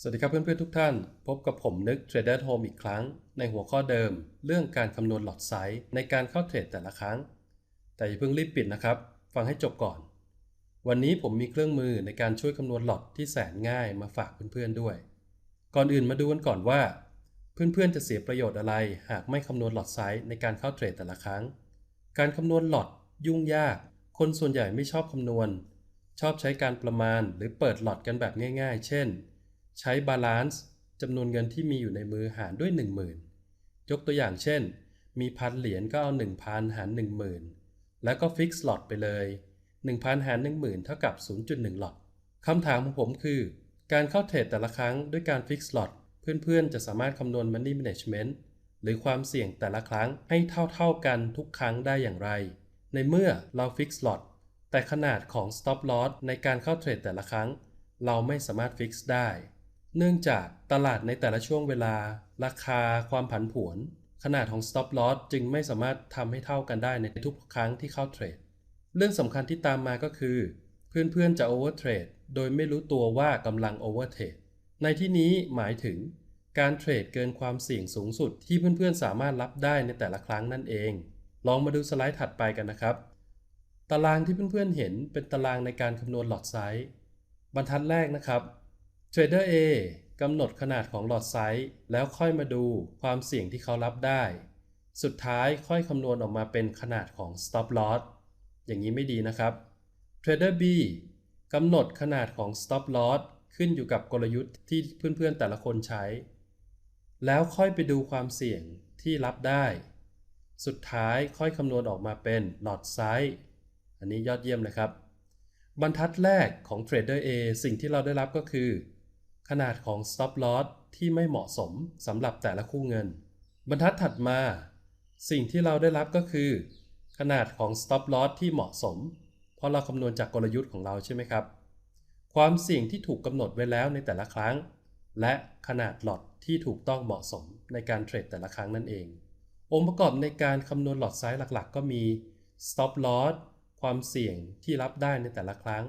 สวัสดีครับเพื่อนๆทุกท่าน พบกับผมนึก Trader Home อีกครั้ง ในหัวข้อเดิม เรื่องการคำนวณหลอดไซส์ในการเข้าเทรดแต่ละครั้ง แต่อย่าเพิ่งรีบปิดนะครับ ฟังให้จบก่อน วันนี้ผมมีเครื่องมือในการช่วยคำนวณหลอดที่แสนง่ายมาฝากเพื่อนๆด้วย ก่อนอื่นมาดูกันก่อนว่า เพื่อนๆจะเสียประโยชน์อะไร หากไม่คำนวณหลอดไซส์ในการเข้าเทรดแต่ละครั้ง การคำนวณหลอดยุ่งยาก คนส่วนใหญ่ไม่ชอบคำนวณ ชอบใช้การประมาณหรือเปิดหลอดกันแบบง่าย ๆ เช่น ใช้บาลานซ์จำนวนเงินที่มีอยู่ในมือหารด้วย 10,000 ยกตัวอย่างเช่น มีพันเหรียญก็เอา 1,000 หาร 10,000 แล้วก็ฟิกซ์หลอดไปเลย 1,000 หาร 10,000 เท่ากับ 0.1 หลอดคำถามของผมคือ การเข้าเทรดแต่ละครั้งด้วยการฟิกซ์หลอดเพื่อนๆ จะสามารถคำนวณ Money Management หรือความเสี่ยงแต่ละครั้งให้เท่าๆกันทุกครั้งได้อย่างไร ในเมื่อเราฟิกซ์หลอดแต่ขนาดของ Stop Loss ในการเข้าเทรดแต่ละครั้ง เราไม่สามารถฟิกซ์ได้ เนื่องจากตลาดในแต่ละช่วงเวลา ราคาความผันผวน ขนาดของ stop loss จึงไม่สามารถทำให้เท่ากันได้ในทุกครั้งที่เข้าเทรด เรื่องสำคัญที่ตามมาก็คือ เพื่อนๆจะ over trade โดยไม่รู้ตัวว่ากำลัง over trade ในที่นี้หมายถึงการเทรดเกินความเสี่ยงสูงสุดที่เพื่อนๆ สามารถรับได้ในแต่ละครั้งนั่นเอง ลองมาดูสไลด์ถัดไปกันนะครับ ตารางที่เพื่อนๆ เห็นเป็นตารางในการคำนวณหลอดไซส์ บรรทัดแรกนะครับ Trader A กำหนดขนาดของหลอดไซส์แล้วค่อยมาดูความเสี่ยงที่เขารับได้ สุดท้ายค่อยคำนวณออกมาเป็นขนาดของ stop loss อย่างนี้ไม่ดีนะครับ Trader B กำหนดขนาดของ stop loss ขึ้นอยู่กับกลยุทธ์ที่เพื่อนๆแต่ละคนใช้ แล้วค่อยไปดูความเสี่ยงที่รับได้ สุดท้ายค่อยคำนวณออกมาเป็นหลอดไซส์อันนี้ยอดเยี่ยมเลยครับ บรรทัดแรกของ Trader A สิ่งที่เราได้รับก็คือ ขนาดของ stop loss ที่ไม่เหมาะสมสำหรับแต่ละคู่เงิน บรรทัดถัดมา สิ่งที่เราได้รับก็คือ ขนาดของ stop loss ที่เหมาะสม เพราะเราคำนวณจากกลยุทธ์ของเราใช่ไหมครับ ความเสี่ยงที่ถูกกำหนดไว้แล้วในแต่ละครั้ง และขนาดหลอดที่ถูกต้องเหมาะสมในการเทรดแต่ละครั้งนั่นเอง องค์ประกอบในการคำนวณหลอดไซส์หลักๆ ก็มี stop loss ความเสี่ยงที่รับได้ในแต่ละครั้ง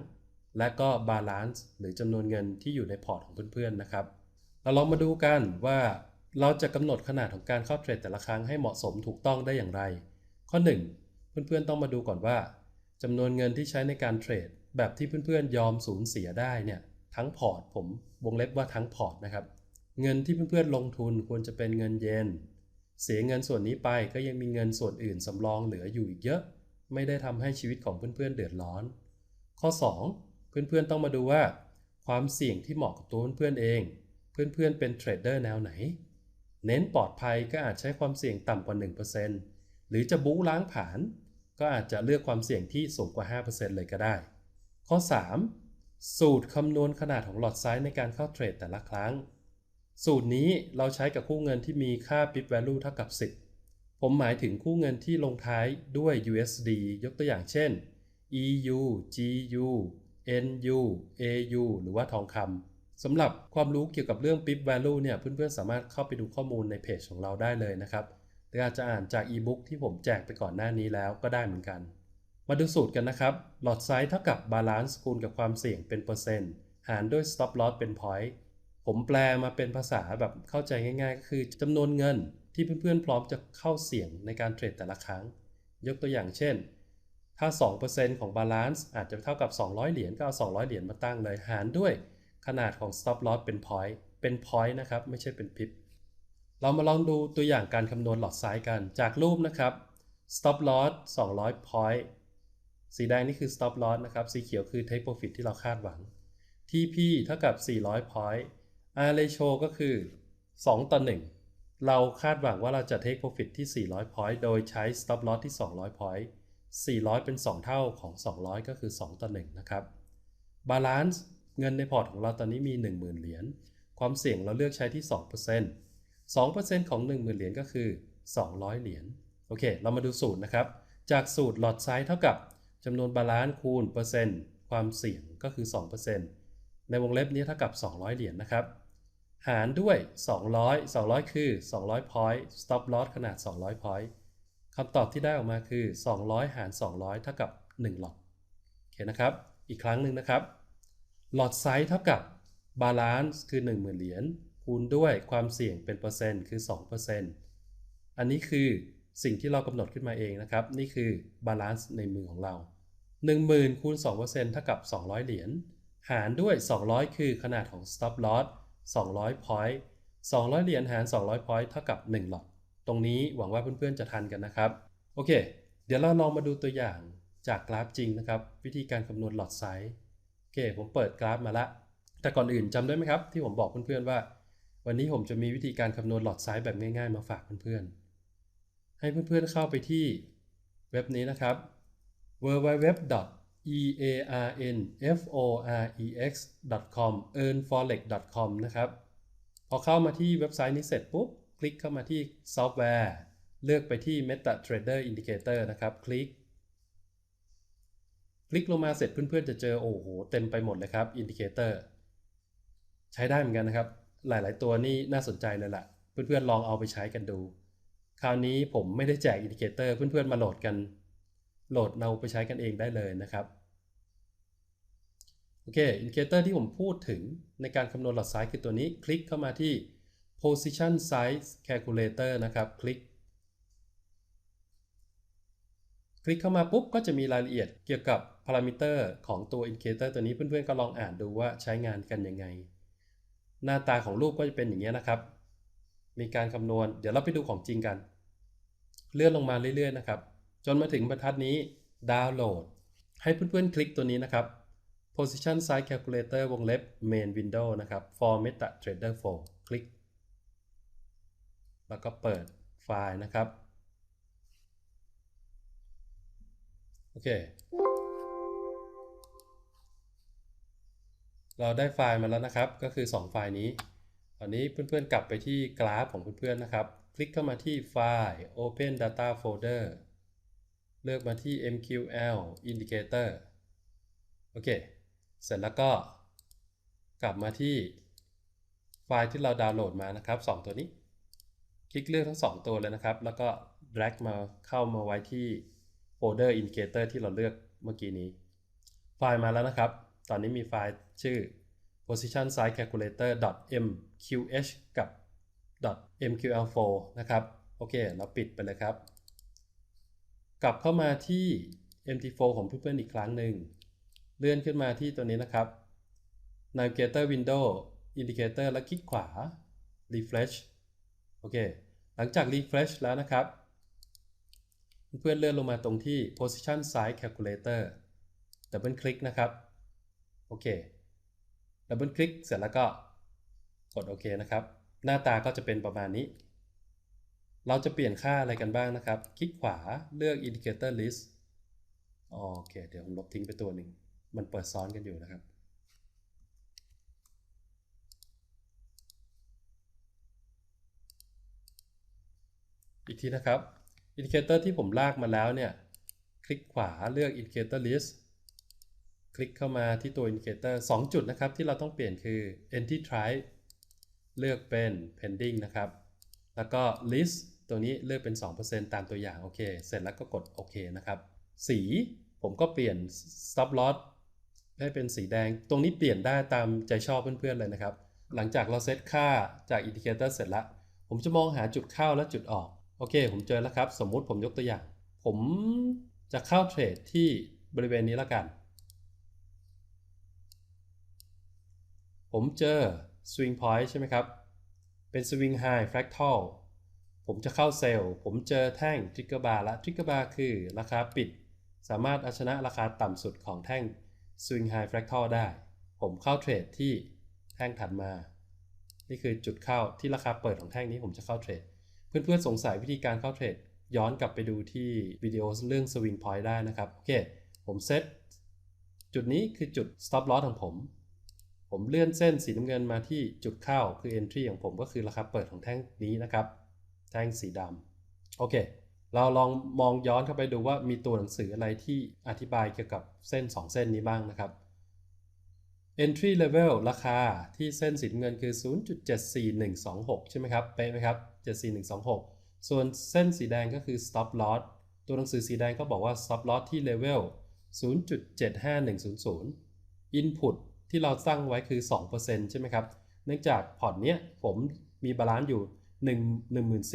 และก็บาลานซ์หรือจำนวนเงินที่อยู่ในพอร์ตของเพื่อนๆนะครับ เราลองมาดูกันว่าเราจะกำหนดขนาดของการเข้าเทรดแต่ละครั้งให้เหมาะสมถูกต้องได้อย่างไร ข้อ 1 เพื่อนๆต้องมาดูก่อนว่าจำนวนเงินที่ใช้ในการเทรดแบบที่เพื่อนๆยอมสูญเสียได้เนี่ยทั้งพอร์ตผมวงเล็บว่าทั้งพอร์ตนะครับ เงินที่เพื่อนๆลงทุนควรจะเป็นเงินเยนเสียเงินส่วนนี้ไปก็ยังมีเงินส่วนอื่นสำรองเหลืออยู่อีกเยอะ ไม่ได้ทำให้ชีวิตของเพื่อนๆเดือดร้อน ข้อ 2 เพื่อนๆต้องมาดูว่า ความเสี่ยงที่เหมาะกับตัวเพื่อนๆเอง เพื่อนๆเป็นเทรดเดอร์แนวไหน เน้นปลอดภัยก็อาจใช้ความเสี่ยงต่ำกว่า 1%หรือจะบู๊ล้างผาน ก็อาจจะเลือกความเสี่ยงที่สูงกว่า 5%เลยก็ได้ ข้อ 3 สูตรคำนวณขนาดของหลอดไซส์ในการเข้าเทรดแต่ละครั้ง สูตรนี้เราใช้กับคู่เงินที่มีค่า pip value เท่ากับ 10 ผมหมายถึงคู่เงินที่ลงท้ายด้วย USD ยกตัวอย่างเช่น EU GU NU AU หรือว่าทองคำสำหรับความรู้เกี่ยวกับเรื่อง PIP value เนี่ยเพื่อนๆสามารถเข้าไปดูข้อมูลในเพจของเราได้เลยนะครับหรืออาจจะอ่านจาก e-book ที่ผมแจกไปก่อนหน้านี้แล้วก็ได้เหมือนกัน มาดูสูตรกันนะครับ หลอดไซส์เท่ากับ balance คูณกับความเสี่ยงเป็นเปอร์เซ็นต์หารด้วย stop loss เป็น point ผมแปลมาเป็นภาษาแบบเข้าใจง่าย ๆ ก็คือจำนวนเงินที่เพื่อนๆพร้อมจะเข้าเสี่ยงในการเทรดแต่ละครั้ง ยกตัวอย่างเช่น ถ้า 2%ของบาลานซ์อาจจะเท่ากับ 200 เหรียญก็เอา 200 เหรียญมาตั้งเลย หารด้วยขนาดของ stop loss เป็น point เป็น point นะครับ ไม่ใช่เป็น pip เรามาลองดูตัวอย่างการคำนวณหลอดไซส์กัน จากรูปนะครับ stop loss 200 point สีแดงนี่คือ stop loss นะครับ สีเขียวคือ take profit ที่เราคาดหวัง TP เท่ากับ 400 point R ratio ก็คือ 2 ต่อ 1 เราคาดหวังว่าเราจะ take profit ที่ 400 point โดยใช้ stop loss ที่ 200 point 400 เป็น 2 เท่าของ 200 ก็คือ 2 ต่อ 1 นะครับ Balance เงินในพอร์ตของเราตอนนี้มี 10,000 เหรียญความเสี่ยงเราเลือกใช้ที่ 2% 2%ของ 10,000 เหรียญก็คือ 200 เหรียญโอเค เรามาดูสูตรนะครับ จากสูตรหลอดไซส์เท่ากับจำนวนบาลานซ์คูณเปอร์เซ็นต์ ความเสี่ยงก็คือ 2%ในวงเล็บนี้เท่ากับ 200 เหรียญนะครับ หารด้วย 200 200 คือ 200 point stop loss ขนาด 200 point คำตอบที่ได้ออกมาคือ 200 หาร 200 เท่ากับ 1 หลอดโอเคนะครับ อีกครั้งหนึ่งนะครับ หลอดไซส์เท่ากับ balance คือ 10,000 เหรียญคูณด้วยความเสี่ยงเป็นเปอร์เซ็นต์คือ 2%อันนี้คือสิ่งที่เรากำหนดขึ้นมาเองนะครับ นี่คือ balance ในมือของเรา 10,000คูณ2%เท่ากับ 200 เหรียญหารด้วย 200 คือขนาดของ stop loss 200 point 200 เหรียญหาร 200 point เท่ากับ 1 หลอด ตรงนี้หวังว่าเพื่อนๆจะทันกันนะครับ โอเค เดี๋ยวเราลองมาดูตัวอย่างจากกราฟจริงนะครับ วิธีการคำนวณหลอดไซส์โอเค ผมเปิดกราฟมาละ แต่ก่อนอื่นจำได้ไหมครับ ที่ผมบอกเพื่อนๆว่า วันนี้ผมจะมีวิธีการคำนวณหลอดไซส์แบบง่ายๆ มาฝากเพื่อนๆ ให้เพื่อนๆเข้าไปที่เว็บนี้นะครับ www.earnforex.com earnforex.com นะครับ พอเข้ามาที่เว็บไซต์นี้เสร็จปุ๊บ คลิกเข้ามาที่ซอฟต์แวร์ เลือกไปที่ MetaTrader Indicator นะครับ คลิก คลิกลงมาเสร็จเพื่อนๆจะเจอโอ้โหเต็มไปหมดเลยครับ Indicator ใช้ได้เหมือนกันนะครับ หลายๆตัวนี่น่าสนใจเลยล่ะ เพื่อนๆลองเอาไปใช้กันดู คราวนี้ผมไม่ได้แจก Indicator เพื่อนๆมาโหลดกัน โหลดเอาไปใช้กันเองได้เลยนะครับโอเคอินดิเคเตอร์ที่ผมพูดถึงในการคำนวณหลอดไซส์คือตัวนี้คลิกเข้ามาที่ position size calculator นะครับ คลิก คลิกเข้ามาปุ๊บ ก็จะมีรายละเอียดเกี่ยวกับพารามิเตอร์ของตัวอินดิเคเตอร์ตัวนี้เพื่อนๆ ก็ลองอ่านดูว่าใช้งานกันยังไง หน้าตาของรูปก็จะเป็นอย่างนี้นะครับ มีการคำนวณ เดี๋ยวเราไปดูของจริงกัน เลื่อนลงมาเรื่อยๆ นะครับ จนมาถึงบรรทัดนี้ดาวน์โหลด ให้เพื่อนๆ คลิกตัวนี้นะครับ position size calculator วงเล็บ main window นะครับ for MetaTrader 4 คลิก แล้วก็เปิดไฟล์นะครับ โอเค เราได้ไฟล์มาแล้วนะครับ ก็คือ 2 ไฟล์นี้ ตอนนี้เพื่อนๆกลับไปที่กราฟของเพื่อนๆนะครับ คลิกเข้ามาที่ไฟล์ open data folder เลือกมาที่ MQL indicator โอเค เสร็จแล้วก็กลับมาที่ไฟล์ที่เราดาวน์โหลดมานะครับ 2 ตัวนี้ คลิกเลือกทั้ง 2 ตัวเลยนะครับ แล้วก็ drag มาเข้ามาไว้ที่โฟลเดอร์ indicator ที่เราเลือกเมื่อกี้นี้ ไฟล์มาแล้วนะครับ ตอนนี้มีไฟล์ชื่อ position size calculator mqh กับ mql4 นะครับ โอเค เราปิดไปเลยครับ กลับเข้ามาที่ mt4 ของเพื่อนๆอีกครั้งหนึ่ง เลื่อนขึ้นมาที่ตัวนี้นะครับ navigator window indicator แล้วคลิกขวา refresh โอเค หลังจาก refresh แล้วนะครับ เพื่อนเลื่อนลงมาตรงที่ position size calculator ดับเบิลคลิกนะครับ โอเค ดับเบิลคลิกเสร็จแล้วก็กดโอเคนะครับ หน้าตาก็จะเป็นประมาณนี้ เราจะเปลี่ยนค่าอะไรกันบ้างนะครับ คลิกขวาเลือก indicator list โอเค เดี๋ยวผมลบทิ้งไปตัวหนึ่ง มันเปิดซ้อนกันอยู่นะครับ อีกทีนะครับอินดิเคเตอร์ที่ผมลากมาแล้วเนี่ย คลิกขวาเลือก indicator list คลิกเข้ามาที่ตัว indicator 2จุดนะครับ ที่เราต้องเปลี่ยนคือ entry type เลือกเป็น pending นะครับ แล้วก็ list ตัวนี้เลือกเป็น 2%ตามตัวอย่าง โอเค เสร็จแล้วก็กดโอเคนะครับ สีผมก็เปลี่ยน stop loss ให้เป็นสีแดง ตรงนี้เปลี่ยนได้ตามใจชอบเพื่อนๆเลยนะครับ หลังจากเราเซตค่าจากอินดิเคเตอร์เสร็จแล้ว ผมจะมองหาจุดเข้าและจุดออก โอเค ผมเจอแล้วครับ สมมุติผมยกตัวอย่าง ผมจะเข้าเทรดที่บริเวณนี้แล้วกัน ผมเจอ swing point ใช่ไหมครับ เป็น swing high fractal ผมจะเข้าเซลล์ ผมเจอแท่ง trigger bar และ trigger bar คือราคาปิด สามารถเอาชนะราคาต่ำสุดของแท่ง swing high fractal ได้ ผมเข้าเทรดที่แท่งถัดมา นี่คือจุดเข้าที่ราคาเปิดของแท่งนี้ผมจะเข้าเทรด เพื่อนๆสงสัยวิธีการเข้าเทรดย้อนกลับไปดูที่วิดีโอเรื่อง swing point ได้นะครับ โอเค ผมเซตจุดนี้คือจุด stop loss ของผม ผมเลื่อนเส้นสีน้ำเงินมาที่จุดเข้าคือ entry ของผมก็คือราคาเปิดของแท่งนี้นะครับ แท่งสีดำโอเค เราลองมองย้อนเข้าไปดูว่ามีตัวหนังสืออะไรที่อธิบายเกี่ยวกับเส้น 2 เส้นนี้บ้างนะครับ entry level ราคาที่เส้นสีเงินคือ 0.74126 ใช่ไหมครับ เป๊ะไหมครับ 74126 ส่วนเส้นสีแดงก็คือ stop loss ตัวหนังสือสีแดงก็บอกว่า stop loss ที่ level 0.75100 input ที่เราตั้งไว้คือ 2%ใช่ไหมครับ เนื่องจากพอร์ตเนี้ยผมมีบาลานซ์อยู่ 1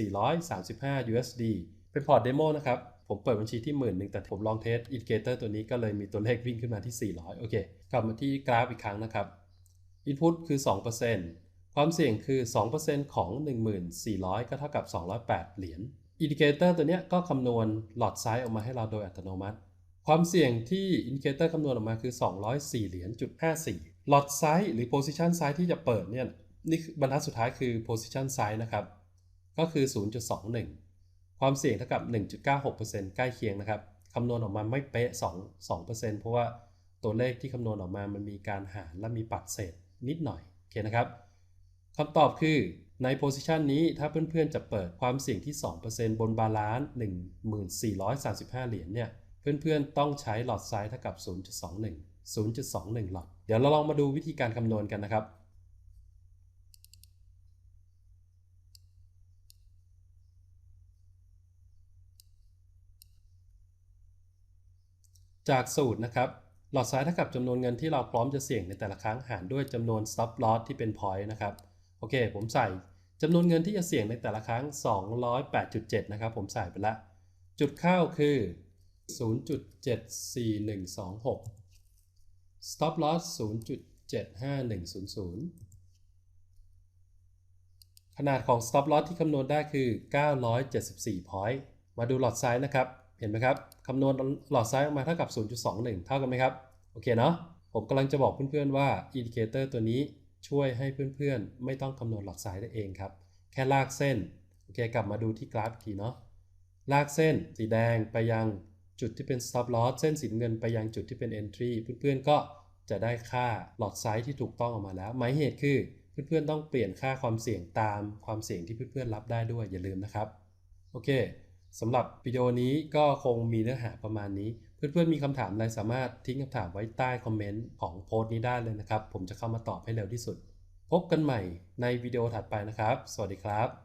1435 USD เป็นพอร์ตเดโมนะครับ ผมเปิดบัญชีที่หมื่นหนึ่งแต่ผมลองเทสอินดิเคเตอร์ตัวนี้ก็เลยมีตัวเลขวิ่งขึ้นมาที่ 400 โอเค กลับมาที่กราฟอีกครั้งนะครับ Input คือ 2%ความเสี่ยงคือ 2%ของ 1400 ก็เท่ากับ 208 เหรียญอินดิเคเตอร์ตัวนี้ก็คำนวณหลอดไซส์ออกมาให้เราโดยอัตโนมัติ ความเสี่ยงที่อินดิเคเตอร์คำนวณออกมาคือ 204 เหรียญจุด54หลอดไซส์หรือ position size ที่จะเปิดเนี่ยนี่บรรทัดสุดท้ายคือ position size นะครับก็คือ 0.21 ความเสี่ยงเท่ากับ 1.96%ใกล้เคียงนะครับคำนวณออกมาไม่เป๊ะ2 2%เพราะว่าตัวเลขที่คำนวณออกมามันมีการหารและมีปัดเศษนิดหน่อยโอเคนะครับคำตอบคือในโพซิชันนี้ถ้าเพื่อนๆจะเปิดความเสี่ยงที่ 2%บนบาลานซ์1435 เหรียญเนี่ยเพื่อนๆต้องใช้หลอดไซส์เท่ากับ 0.21 0.21 หลอด เดี๋ยวเราลองมาดูวิธีการคำนวณกันนะครับ จากสูตรนะครับ หลอดไซส์เท่ากับจำนวนเงินที่เราพร้อมจะเสี่ยงในแต่ละครั้งหารด้วยจำนวน stop loss ที่เป็น point นะครับ โอเค ผมใส่จำนวนเงินที่จะเสี่ยงในแต่ละครั้ง 208.7 นะครับ ผมใส่ไปละ จุดเข้าคือ 0.74126 stop loss 0.75100 ขนาดของ stop loss ที่คำนวณได้คือ 974 point มาดูหลอดไซส์นะครับ เห็นไหมครับคำนวณหลอดไซส์ออกมาเท่ากับ 0.21 เท่ากันไหมครับ โอเคเนาะ ผมกำลังจะบอกเพื่อนๆว่าอินดิเคเตอร์ตัวนี้ช่วยให้เพื่อนๆ ไม่ต้องคำนวณหลอดไซส์ได้เองครับ แค่ลากเส้น โอเค กลับมาดูที่กราฟอีกทีเนาะ ลากเส้นสีแดงไปยังจุดที่เป็น stop loss เส้นสีเงินไปยังจุดที่เป็น entry เพื่อนๆ ก็จะได้ค่าหลอดไซส์ที่ถูกต้องออกมาแล้ว หมายเหตุคือเพื่อนๆ ต้องเปลี่ยนค่าความเสี่ยงตามความเสี่ยงที่เพื่อนๆ รับได้ด้วยอย่าลืมนะครับ โอเค สำหรับวิดีโอนี้ก็คงมีเนื้อหาประมาณนี้ เพื่อนๆมีคำถามอะไรสามารถทิ้งคำถามไว้ใต้คอมเมนต์ของโพสต์นี้ได้เลยนะครับ ผมจะเข้ามาตอบให้เร็วที่สุด พบกันใหม่ในวิดีโอถัดไปนะครับ สวัสดีครับ